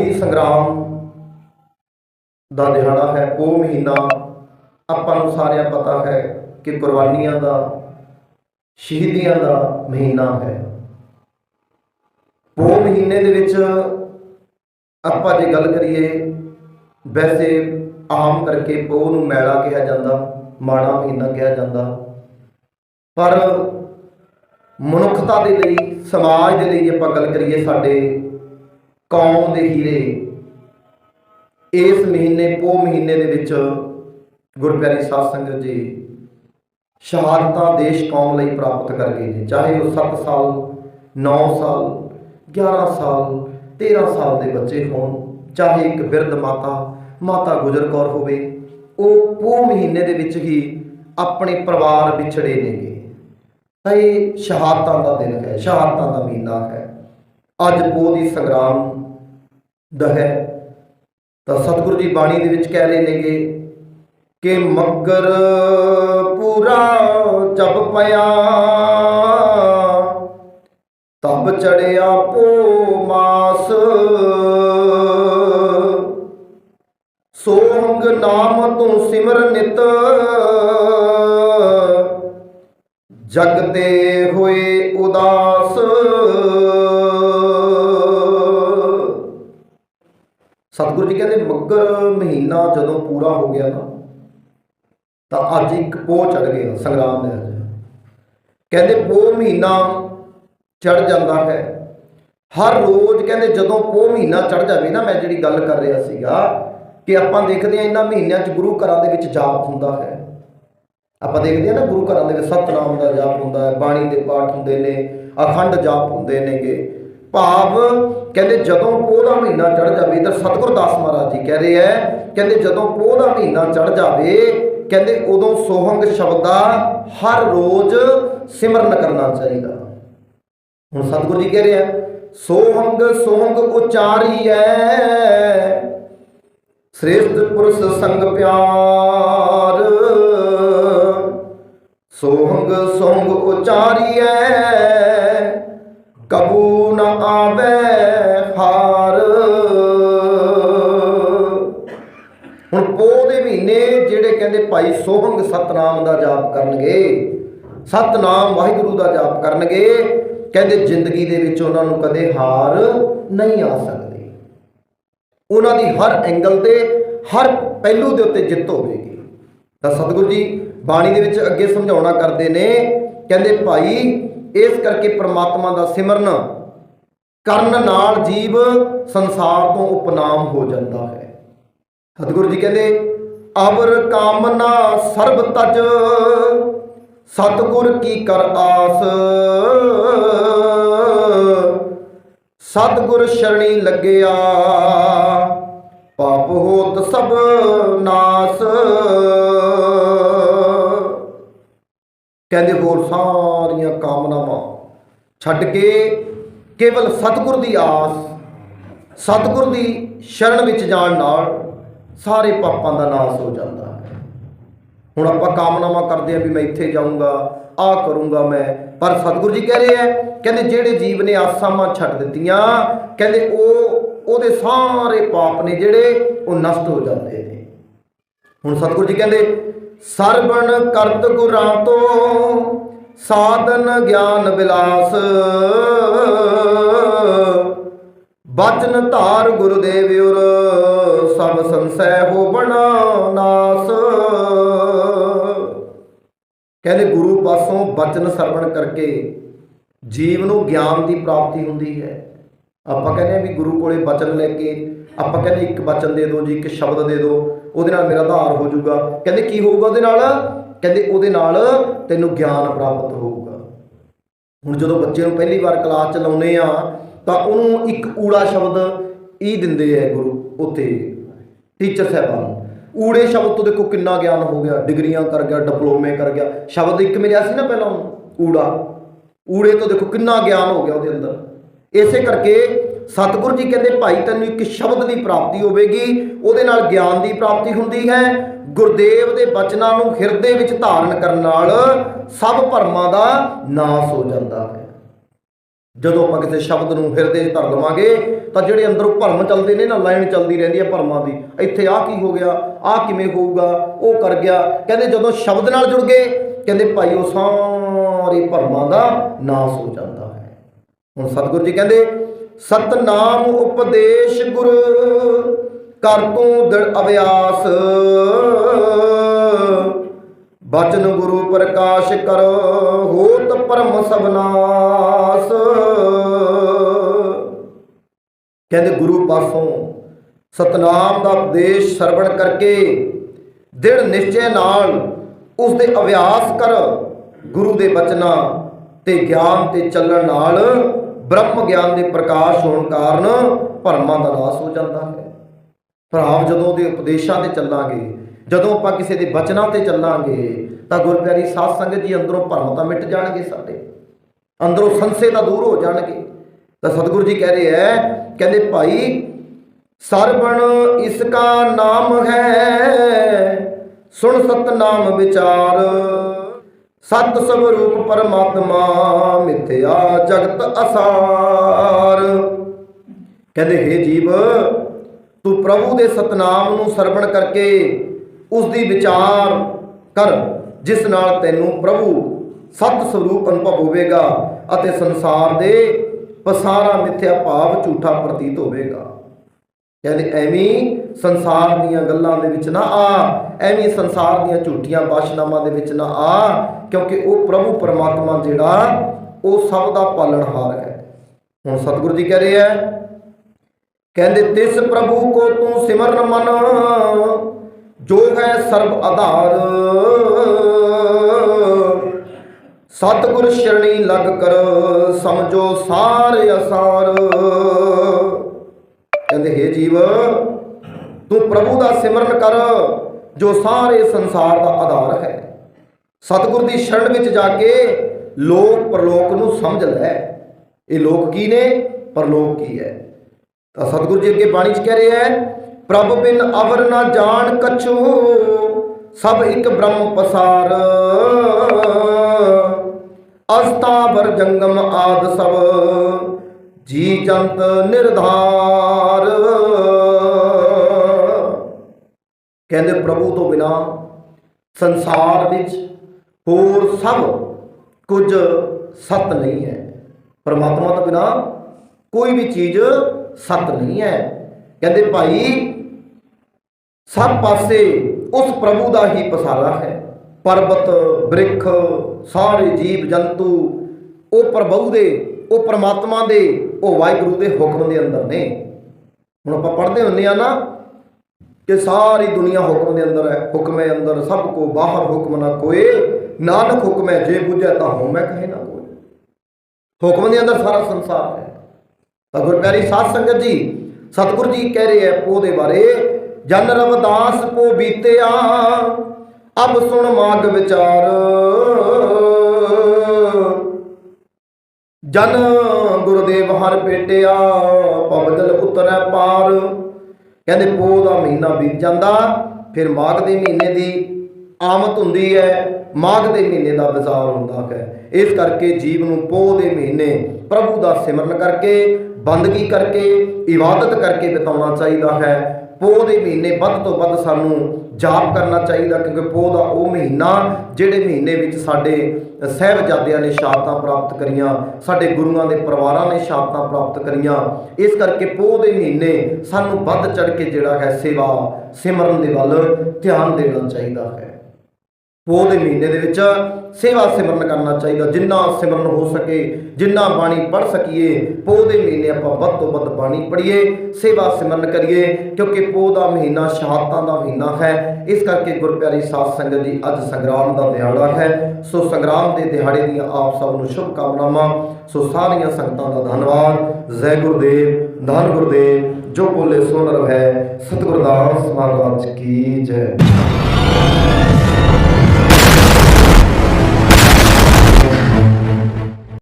ਬੋਧੀ ਸੰਗਰਾਮ ਦਾ ਦਿਹਾੜਾ ਹੈ ਉਹ ਮਹੀਨਾ, ਆਪਾਂ ਨੂੰ ਸਾਰਿਆਂ ਪਤਾ ਹੈ ਕਿ ਕੁਰਬਾਨੀਆਂ ਦਾ, ਸ਼ਹੀਦੀਆਂ ਦਾ ਮਹੀਨਾ ਹੈ। ਉਹ ਮਹੀਨੇ ਦੇ ਵਿੱਚ ਆਪਾਂ ਜੇ ਗੱਲ ਕਰੀਏ, ਵੈਸੇ ਆਮ ਕਰਕੇ ਪੋਹ ਨੂੰ ਮੈਲਾ ਕਿਹਾ ਜਾਂਦਾ, ਮਾੜਾ ਮਹੀਨਾ ਕਿਹਾ ਜਾਂਦਾ। ਪਰ ਮਨੁੱਖਤਾ ਦੇ ਲਈ, ਸਮਾਜ ਦੇ ਲਈ ਆਪਾਂ ਗੱਲ ਕਰੀਏ ਸਾਡੇ ਕੌਮ ਦੇ ਹੀਰੇ। ਇਸ ਮਹੀਨੇ, ਪੋਹ ਮਹੀਨੇ ਦੇ ਵਿੱਚ ਗੁਰਪਿਆਰੀ ਸਾਧ ਸੰਗਤ ਜੀ ਸ਼ਹਾਦਤਾਂ ਦੇਸ਼ ਕੌਮ ਲਈ ਪ੍ਰਾਪਤ ਕਰ ਗਏ ਨੇ ਚਾਹੇ ਉਹ 7 ਸਾਲ 9 ਸਾਲ 11 ਸਾਲ 13 ਸਾਲ ਦੇ ਬੱਚੇ ਹੋਣ, ਚਾਹੇ ਇੱਕ ਬਿਰਧ ਮਾਤਾ ਮਾਤਾ ਗੁਜਰ ਕੌਰ ਹੋਵੇ, ਉਹ ਪੋਹ ਮਹੀਨੇ ਦੇ ਵਿੱਚ ਹੀ ਆਪਣੇ ਪਰਿਵਾਰ ਵਿਛੜੇ ਨੇਗੇ। ਤਾਂ ਇਹ ਸ਼ਹਾਦਤਾਂ ਦਾ ਦਿਨ ਹੈ, ਸ਼ਹਾਦਤਾਂ ਦਾ ਮਹੀਨਾ ਹੈ। ਅੱਜ ਪੋਹ ਦੀ ਸੰਗਰਾਮ ਦਾ ਹੈ। ਤਾਂ ਸਤਿਗੁਰੂ ਜੀ ਬਾਣੀ ਦੇ ਵਿੱਚ ਕਹਿ ਰਹੇ ਨੇਗੇ ਕਿ ਮੱਗਰ ਪੂਰਾ ਜਬ ਪਿਆ ਤਬ ਚੜਿਆ ਪੋ ਮਾਸ, ਸੋਹੰਗ ਨਾਮ ਤੂੰ ਸਿਮਰ ਨਿਤ ਜਗ ਤੇ ਹੋਏ ਉਦਾਸ ਸਤਿਗੁਰੂ ਜੀ ਕਹਿੰਦੇ, ਮੱਗਰ ਮਹੀਨਾ ਜਦੋਂ ਪੂਰਾ ਹੋ ਗਿਆ ਨਾ, ਤਾਂ ਅੱਜ ਇੱਕ ਪੋਹ ਚੜ ਗਿਆ ਸੰਗਰਾਮ ਦੇ ਅੱਜ ਕਹਿੰਦੇ ਪੋਹ ਮਹੀਨਾ ਚੜ ਜਾਂਦਾ ਹੈ। ਹਰ ਰੋਜ਼ ਕਹਿੰਦੇ ਜਦੋਂ ਪੋਹ ਮਹੀਨਾ ਚੜ ਜਾਵੇ ਨਾ, ਮੈਂ ਜਿਹੜੀ ਗੱਲ ਕਰ ਰਿਹਾ ਸੀਗਾ, ਕਿ ਆਪਾਂ ਦੇਖਦੇ ਹਾਂ ਇਹਨਾਂ ਮਹੀਨਿਆਂ 'ਚ ਗੁਰੂ ਘਰਾਂ ਦੇ ਵਿੱਚ ਜਾਪ ਹੁੰਦਾ ਹੈ। ਆਪਾਂ ਦੇਖਦੇ ਹਾਂ ਨਾ ਗੁਰੂ ਘਰਾਂ ਦੇ ਵਿੱਚ ਸਤਨਾਮ ਦਾ ਜਾਪ ਹੁੰਦਾ ਹੈ, ਬਾਣੀ ਦੇ ਪਾਠ ਹੁੰਦੇ ਨੇ, ਅਖੰਡ ਜਾਪ ਹੁੰਦੇ ਨੇਗੇ। ਭਾਵ ਕਹਿੰਦੇ ਜਦੋਂ ਪੋਹ ਦਾ ਮਹੀਨਾ ਚੜ ਜਾਵੇ ਤਾਂ ਸਤਿਗੁਰ ਦਾਸ ਮਹਾਰਾਜ ਜੀ ਕਹਿ ਰਹੇ ਹੈ ਕਹਿੰਦੇ ਜਦੋਂ ਪੋਹ ਦਾ ਮਹੀਨਾ ਚੜ ਜਾਵੇ, ਕਹਿੰਦੇ ਉਦੋਂ ਸੋਹੰਗ ਸ਼ਬਦ ਹਰ ਰੋਜ਼ ਸਿਮਰਨ ਕਰਨਾ ਚਾਹੀਦਾ। ਹੁਣ ਸਤਿਗੁਰੂ ਜੀ ਕਹਿ ਰਹੇ ਆ, ਸੋਹੰਗ ਸੋਹੰਗ ਉਚਾਰੀਐ, ਸ੍ਰੇਸ਼ਟ ਪੁਰਸ਼ ਸੰਗ ਪਿਆਰ। ਸੋਹੰਗ ਸੋਹੰਗ ਉਚਾਰੀ ਐ ਕਬੂ ਕਹਿੰਦੇ ਭਾਈ ਸੋਹੰਗ ਸਤਨਾਮ ਦਾ ਜਾਪ ਕਰਨਗੇ, ਸਤਨਾਮ ਵਾਹਿਗੁਰੂ ਦਾ ਜਾਪ ਕਰਨਗੇ, ਕਹਿੰਦੇ ਜ਼ਿੰਦਗੀ ਦੇ ਵਿੱਚ ਉਹਨਾਂ ਨੂੰ ਕਦੇ ਹਾਰ ਨਹੀਂ ਆ ਸਕਦੀ। ਉਹਨਾਂ ਦੀ ਹਰ ਐਂਗਲ ਤੇ, ਹਰ ਪਹਿਲੂ ਦੇ ਉੱਤੇ ਜਿੱਤ ਹੋਵੇਗੀ। ਤਾਂ ਸਤਿਗੁਰੂ ਜੀ ਬਾਣੀ ਦੇ ਵਿੱਚ ਅੱਗੇ ਸਮਝਾਉਣਾ ਕਰਦੇ ਨੇ, ਕਹਿੰਦੇ ਭਾਈ ਇਸ ਕਰਕੇ ਪ੍ਰਮਾਤਮਾ ਦਾ ਸਿਮਰਨ ਕਰਨ ਨਾਲ ਜੀਵ ਸੰਸਾਰ ਤੋਂ ਉਪਨਾਮ ਹੋ ਜਾਂਦਾ ਹੈ। ਸਤਿਗੁਰੂ ਜੀ ਕਹਿੰਦੇ ਅਵਰ ਕਾਮਨਾ ਸਰਬ ਤਜ, ਸਤਿਗੁਰ ਕੀ ਕਰ ਆਸ। ਸਤਿਗੁਰ ਸ਼ਰਣੀ ਲੱਗਿਆ, ਪਾਪ ਹੋਤ ਸਭ ਨਾਸ। ਕਹਿੰਦੇ ਹੋਰ ਸਾਰੀਆਂ ਕਾਮਨਾਵਾਂ ਛੱਡ ਕੇ ਕੇਵਲ ਸਤਿਗੁਰ ਦੀ ਆਸ, ਸਤਿਗੁਰ ਦੀ ਸ਼ਰਨ ਵਿੱਚ ਜਾਣ ਨਾਲ ਸਾਰੇ ਪਾਪਾਂ ਦਾ ਨਾਸ ਹੋ ਜਾਂਦਾ ਹੈ। ਹੁਣ ਆਪਾਂ ਕਾਮਨਾਵਾਂ ਕਰਦੇ ਆ ਵੀ ਮੈਂ ਇੱਥੇ ਜਾਊਂਗਾ ਆ ਕਰੂੰਗਾ ਮੈਂ। ਪਰ ਸਤਿਗੁਰੂ ਜੀ ਕਹਿ ਰਹੇ ਆ ਕਹਿੰਦੇ ਜਿਹੜੇ ਜੀਵ ਨੇ ਆਸਾਮਾਂ ਛੱਡ ਦਿੱਤੀਆਂ, ਕਹਿੰਦੇ ਉਹ, ਉਹਦੇ ਸਾਰੇ ਪਾਪ ਨੇ ਜਿਹੜੇ ਉਹ ਨਸ਼ਟ ਹੋ ਜਾਂਦੇ ਨੇ। ਹੁਣ ਸਤਿਗੁਰੂ ਜੀ ਕਹਿੰਦੇ ਸਰਬਣ ਕਰਤ ਗੁਰਾਂ ਤੋਂ ਸਾਧਨ ਗਿਆਨ ਵਿਲਾਸ ਬਚਨ ਧਾਰ ਗੁਰਦੇਵ ਉਰ ਸਭ ਸੰਸੈ ਹੋ ਬਣਾ ਨਾਸ। ਕਹਿੰਦੇ ਗੁਰੂ ਪਾਸੋਂ ਬਚਨ ਸਰਵਣ ਕਰਕੇ ਜੀਵ ਨੂੰ ਗਿਆਨ ਦੀ ਪ੍ਰਾਪਤੀ ਹੁੰਦੀ ਹੈ। ਆਪਾਂ ਕਹਿੰਦੇ ਆ ਵੀ ਗੁਰੂ ਕੋਲੇ ਬਚਨ ਲੈ ਕੇ ਆਪਾਂ ਕਹਿੰਦੇ ਇੱਕ ਬਚਨ ਦੇ ਦਿਓ ਜੀ, ਇੱਕ ਸ਼ਬਦ ਦੇ ਦਿਓ ਉਹਦੇ ਨਾਲ ਮੇਰਾ ਆਧਾਰ ਹੋ ਜਾਊਗਾ। ਕਹਿੰਦੇ ਕੀ ਹੋਊਗਾ ਉਹਦੇ ਨਾਲ? ਕਹਿੰਦੇ ਉਹਦੇ ਨਾਲ ਤੈਨੂੰ ਗਿਆਨ ਪ੍ਰਾਪਤ ਹੋਊਗਾ। ਹੁਣ ਜਦੋਂ ਬੱਚੇ ਨੂੰ ਪਹਿਲੀ ਵਾਰ ਕਲਾਸ ਚ ਲਾਉਨੇ ਆ ਤਾਂ ਉਹਨੂੰ ਇੱਕ ਊੜਾ ਸ਼ਬਦ ਇਹ ਦਿੰਦੇ ਆ ਗੁਰੂ ਉੱਥੇ ਟੀਚਰ ਸਾਹਿਬਾਨ ਊੜੇ ਸ਼ਬਦ ਤੋਂ ਦੇਖੋ ਕਿੰਨਾ ਗਿਆਨ ਹੋ ਗਿਆ, ਡਿਗਰੀਆਂ ਕਰ ਗਿਆ ਡਿਪਲੋਮੇ ਕਰ ਗਿਆ। ਸ਼ਬਦ ਇੱਕ ਮਿਲਿਆ ਸੀ ਨਾ ਪਹਿਲਾਂ ਉਹਨੂੰ, ਊੜਾ। ਊੜੇ ਤੋਂ ਦੇਖੋ ਕਿੰਨਾ ਗਿਆਨ ਹੋ ਗਿਆ ਉਹਦੇ ਅੰਦਰ। ਇਸੇ ਕਰਕੇ ਸਤਿਗੁਰੂ ਜੀ ਕਹਿੰਦੇ, ਭਾਈ, ਤੈਨੂੰ ਇੱਕ ਸ਼ਬਦ ਦੀ ਪ੍ਰਾਪਤੀ ਹੋਵੇਗੀ। ਉਹਦੇ ਨਾਲ ਗਿਆਨ ਦੀ ਪ੍ਰਾਪਤੀ ਹੁੰਦੀ ਹੈ। ਗੁਰਦੇਵ ਦੇ ਬਚਨਾਂ ਨੂੰ ਹਿਰਦੇ ਵਿੱਚ ਧਾਰਨ ਕਰਨ ਨਾਲ ਸਭ ਭਰਮਾਂ ਦਾ ਨਾਸ ਹੋ ਜਾਂਦਾ ਹੈ। ਜਦੋਂ ਆਪਾਂ ਕਿਸੇ ਸ਼ਬਦ ਨੂੰ ਹਿਰਦੇ 'ਚ ਧਰ ਲਵਾਂਗੇ, ਤਾਂ ਜਿਹੜੇ ਅੰਦਰੋਂ ਭਰਮ ਚੱਲਦੇ ਨੇ ਨਾ, ਲਾਈਨ ਚੱਲਦੀ ਰਹਿੰਦੀ ਹੈ ਭਰਮਾਂ ਦੀ। ਇੱਥੇ ਆਹ ਕੀ ਹੋ ਗਿਆ? ਆਹ ਕਿਵੇਂ ਹੋਊਗਾ? ਉਹ ਕਰ ਗਿਆ। ਕਹਿੰਦੇ ਜਦੋਂ ਸ਼ਬਦ ਨਾਲ ਜੁੜ ਗਏ, ਕਹਿੰਦੇ ਭਾਈ ਉਹ ਸਾਰੇ ਭਰਮਾਂ ਦਾ ਨਾਸ ਹੋ ਜਾਂਦਾ ਹੈ। ਹੁਣ ਸਤਿਗੁਰੂ ਜੀ ਕਹਿੰਦੇ, ਸਤਨਾਮ ਉਪਦੇਸ਼ ਗੁਰ, ਕਰ ਤੂੰ ਦ੍ਰਿੜ ਅਭਿਆਸ। ਬਚਨ ਗੁਰੂ ਪ੍ਰਕਾਸ਼ ਕਰ ਹੋਤ ਪਰਮ ਸਬਨਾਸ ਕਹਿੰਦੇ ਗੁਰੂ ਪਾਸੋਂ ਸਤਨਾਮ ਦਾ ਉਪਦੇਸ਼ ਸਰਵਣ ਕਰਕੇ ਦ੍ਰਿੜ ਨਿਸ਼ਚੈ ਨਾਲ ਉਸ ਦੇ ਅਭਿਆਸ ਕਰ ਗੁਰੂ ਦੇ ਬਚਨਾਂ ਤੇ ਗਿਆਨ ਤੇ ਚੱਲਣ ਨਾਲ ਬ੍ਰਹਮ ਗਿਆਨ ਦੇ ਪ੍ਰਕਾਸ਼ ਹੋਣ ਕਾਰਨ ਭਰਮਾਂ ਦਾ ਨਾਸ ਹੋ ਜਾਂਦਾ ਹੈ। ਭਰਾਵ, ਜਦੋਂ ਦੇ ਉਪਦੇਸ਼ਾਂ ਤੇ ਚੱਲਾਂਗੇ, ਜਦੋਂ ਆਪਾਂ ਕਿਸੇ ਦੇ ਬਚਨਾਂ ਤੇ ਚੱਲਾਂਗੇ ਤਾਂ ਗੁਰਪਿਆਰੀ ਸਾਧ ਸੰਗਤ ਜੀ ਅੰਦਰੋਂ ਭਰਮ ਤਾਂ ਮਿਟ ਜਾਣਗੇ ਸਾਡੇ। ਅੰਦਰੋਂ ਸੰਸੇ ਤਾਂ ਦੂਰ ਹੋ ਜਾਣਗੇ। ਤਾਂ ਸਤਿਗੁਰੂ ਜੀ ਕਹਿ ਰਹੇ ਹੈ ਕਹਿੰਦੇ ਭਾਈ, ਸਰਬਣ ਇਸ ਕਾ ਨਾਮ ਹੈ, ਸੁਣ ਸਤਨਾਮ ਵਿਚਾਰ। ਸਤ ਸਵਰੂਪ ਪਰਮਾਤਮਾ ਮਿਥਿਆ ਜਗਤ ਅਸਾਰ। ਕਹਿੰਦੇ हे ਜੀਵ, ਤੂੰ ਪ੍ਰਭੂ ਦੇ ਸਤਨਾਮ ਨੂੰ ਸਰਵਣ ਕਰਕੇ ਉਸ ਦੀ ਵਿਚਾਰ ਕਰ। ਜਿਸ ਨਾਲ ਤੈਨੂੰ ਪ੍ਰਭੂ ਸਤ ਸਰੂਪ ਅਨੁਭਵ ਹੋਵੇਗਾ ਅਤੇ ਸੰਸਾਰ ਦੇ ਪਸਾਰਾ ਮਿਥਿਆ ਭਾਵ ਝੂਠਾ ਪ੍ਰਤੀਤ ਹੋਵੇਗਾ। ਕਹਿੰਦੇ ਐਵੇਂ ਸੰਸਾਰ ਦੀਆਂ ਗੱਲਾਂ ਦੇ ਵਿੱਚ ਨਾ ਆ, ਐਵੇਂ ਸੰਸਾਰ ਦੀਆਂ ਝੂਠੀਆਂ ਬਾਸ਼ਨਾਵਾਂ ਦੇ ਵਿੱਚ ਨਾ ਆ, ਕਿਉਂਕਿ ਉਹ ਪ੍ਰਭੂ ਪਰਮਾਤਮਾ ਜਿਹੜਾ, ਉਹ ਸਭ ਦਾ ਪਾਲਣਹਾਰ ਹੈ। ਹੁਣ ਸਤਿਗੁਰੂ ਜੀ ਕਹਿ ਰਹੇ ਹੈ ਕਹਿੰਦੇ, ਤਿਸ ਪ੍ਰਭੂ ਕੋ ਤੂੰ ਸਿਮਰਨ ਮਨ, ਜੋ ਹੈ ਸਰਬ ਆਧਾਰ ਸਤਿਗੁਰ ਸ਼ਰਣੀ ਲੱਗ ਕਰ ਸਮਝੋ ਸਾਰੇ ਅਸਾਰ। ਕਹਿੰਦੇ हे ਜੀਵ, ਤੂੰ ਪ੍ਰਭੂ ਦਾ ਸਿਮਰਨ ਕਰ, ਜੋ ਸਾਰੇ ਸੰਸਾਰ ਦਾ ਆਧਾਰ ਹੈ। ਸਤਿਗੁਰ ਦੀ ਸ਼ਰਨ ਵਿੱਚ ਜਾ ਕੇ ਲੋਕ ਪਰਲੋਕ ਨੂੰ ਸਮਝ ਲੈ। ਇਹ ਲੋਕ ਕੀ ਨੇ? ਪਰਲੋਕ ਕੀ ਹੈ? ਤਾਂ ਸਤਿਗੁਰੂ ਜੀ ਅੱਗੇ ਬਾਣੀ 'ਚ ਕਹਿ ਰਿਹਾ ਹੈ, ਪ੍ਰਭ ਬਿਨ ਅਵਰ ਨਾ ਜਾਣ ਕਛੂ, ਸਭ ਇੱਕ ਬ੍ਰਹਮ ਪਸਾਰ। ਅਸਤਾਵਰ ਜੰਗਮ ਆਦ ਸਭ, ਜੀ ਜੰਤ ਨਿਰਧਾਰ। ਕਹਿੰਦੇ ਪ੍ਰਭੂ ਤੋਂ ਬਿਨਾ ਸੰਸਾਰ ਵਿੱਚ ਹੋਰ ਸਭ ਕੁਝ ਸਤ ਨਹੀਂ ਹੈ। ਪਰਮਾਤਮਾ ਤੋਂ ਬਿਨਾ ਕੋਈ ਵੀ ਚੀਜ਼ ਸਤ ਨਹੀਂ ਹੈ। ਕਹਿੰਦੇ ਭਾਈ, ਸਭ ਪਾਸੇ ਉਸ ਪ੍ਰਭੂ ਦਾ ਹੀ ਪਸਾਰਾ ਹੈ। ਪਰਬਤ, ਬ੍ਰਿਖ, ਸਾਰੇ ਜੀਵ ਜੰਤੂ, ਉਹ ਪ੍ਰਭੂ ਦੇ, ਉਹ ਪ੍ਰਮਾਤਮਾ ਦੇ, ਉਹ ਵਾਹਿਗੁਰੂ ਦੇ ਹੁਕਮ ਦੇ ਅੰਦਰ ਨੇ। ਹੁਣ ਆਪਾਂ ਪੜ੍ਹਦੇ ਹੁੰਦੇ ਆ ਨਾ ਕਿ ਸਾਰੀ ਦੁਨੀਆ ਹੁਕਮ ਦੇ ਅੰਦਰ ਹੈ, ਹੁਕਮੇ ਅੰਦਰ, ਸਭ ਕੋ ਬਾਹਰ ਹੁਕਮ ਨਾ ਕੋਏ, ਨਾਨਕ ਹੁਕਮੇ ਜੇ ਬੁਝੈ ਤਾਂ ਹੋਮੈ ਕਹੇ ਨਾ ਕੋਏ। ਹੁਕਮ ਦੇ ਅੰਦਰ ਸਾਰਾ ਸੰਸਾਰ ਹੈ। ਤਾਂ ਗੁਰਪਿਆਰੀ ਸਾਧ ਸੰਗਤ ਜੀ, ਸਤਿਗੁਰ ਜੀ ਕਹਿ ਰਹੇ ਹੈ ਪੋ ਦੇ ਬਾਰੇ, ਜਨ ਰਵਦਾਸ ਪੋ ਬੀਤਿਆ ਅਬ ਸੁਣ ਮਾਗ ਵਿਚਾਰ। ਜਨ ਗੁਰਦੇਵ ਹਰ ਭੇਟਿਆ ਪਵਜਲ ਉਤਰੈ ਪਾਰ। ਕਹਿੰਦੇ ਪੋ ਦਾ ਮਹੀਨਾ ਬੀਤ ਜਾਂਦਾ, ਫਿਰ ਮਾਘ ਦੇ ਮਹੀਨੇ ਦੀ ਆਮਦ ਹੁੰਦੀ ਹੈ, ਮਾਘ ਦੇ ਮਹੀਨੇ ਦਾ ਬਾਜ਼ਾਰ ਹੁੰਦਾ ਹੈ। ਇਸ ਕਰਕੇ ਜੀਵ ਨੂੰ ਪੋਹ ਦੇ ਮਹੀਨੇ ਪ੍ਰਭੂ ਦਾ ਸਿਮਰਨ ਕਰਕੇ, ਬੰਦਗੀ ਕਰਕੇ, ਇਬਾਦਤ ਕਰਕੇ ਬਿਤਾਉਣਾ ਚਾਹੀਦਾ ਹੈ। ਪੋਹ ਦੇ ਮਹੀਨੇ ਵੱਧ ਤੋਂ ਵੱਧ ਸਾਨੂੰ ਜਾਪ ਕਰਨਾ ਚਾਹੀਦਾ, ਕਿਉਂਕਿ ਪੋਹ ਦਾ ਉਹ ਮਹੀਨਾ ਜਿਹੜੇ ਮਹੀਨੇ ਵਿੱਚ ਸਾਡੇ ਸਹਿਬਜ਼ਾਦਿਆਂ ਨੇ ਸ਼ਹਾਦਤਾਂ ਪ੍ਰਾਪਤ ਕਰੀਆਂ, ਸਾਡੇ ਗੁਰੂਆਂ ਦੇ ਪਰਿਵਾਰਾਂ ਨੇ ਸ਼ਹਾਦਤਾਂ ਪ੍ਰਾਪਤ ਕਰੀਆਂ, ਇਸ ਕਰਕੇ ਪੋਹ ਦੇ ਮਹੀਨੇ ਸਾਨੂੰ ਵੱਧ ਚੜ ਕੇ ਜਿਹੜਾ ਹੈ ਸੇਵਾ ਸਿਮਰਨ ਦੇ ਵੱਲ ਧਿਆਨ ਦੇਣਾ ਚਾਹੀਦਾ ਹੈ। ਪੋਹ ਦੇ ਮਹੀਨੇ ਦੇ ਵਿੱਚ ਸੇਵਾ ਸਿਮਰਨ ਕਰਨਾ ਚਾਹੀਦਾ, ਜਿੰਨਾ ਸਿਮਰਨ ਹੋ ਸਕੇ, ਜਿੰਨਾ ਬਾਣੀ ਪੜ ਸਕੀਏ ਪੋਹ ਦੇ ਮਹੀਨੇ ਆਪਾਂ ਵੱਧ ਤੋਂ ਵੱਧ ਬਾਣੀ ਪੜ੍ਹੀਏ, ਸੇਵਾ ਸਿਮਰਨ ਕਰੀਏ, ਕਿਉਂਕਿ ਪੋਹ ਦਾ ਮਹੀਨਾ ਸ਼ਹਾਦਤਾਂ ਦਾ ਮਹੀਨਾ ਹੈ। ਇਸ ਕਰਕੇ ਗੁਰਪਿਆਰੀ ਸਾਧ ਸੰਗਤ ਜੀ ਅੱਜ ਸੰਗਰਾਮ ਦਾ ਦਿਹਾੜਾ ਹੈ। ਸੋ ਸੰਗਰਾਮ ਦੇ ਦਿਹਾੜੇ ਦੀਆਂ ਆਪ ਸਭ ਨੂੰ ਸ਼ੁਭ ਕਾਮਨਾਵਾਂ ਸੋ ਸਾਰੀਆਂ ਸੰਗਤਾਂ ਦਾ ਧੰਨਵਾਦ। ਜੈ ਗੁਰਦੇਵ, ਧੰਨ ਗੁਰਦੇਵ, ਜੋ ਬੋਲੇ ਸੋ ਨਰ ਹੈ ਸਤਿਗੁਰਦਾਸ ਮਹਾਰਾਜ ਕੀ ਜੈ।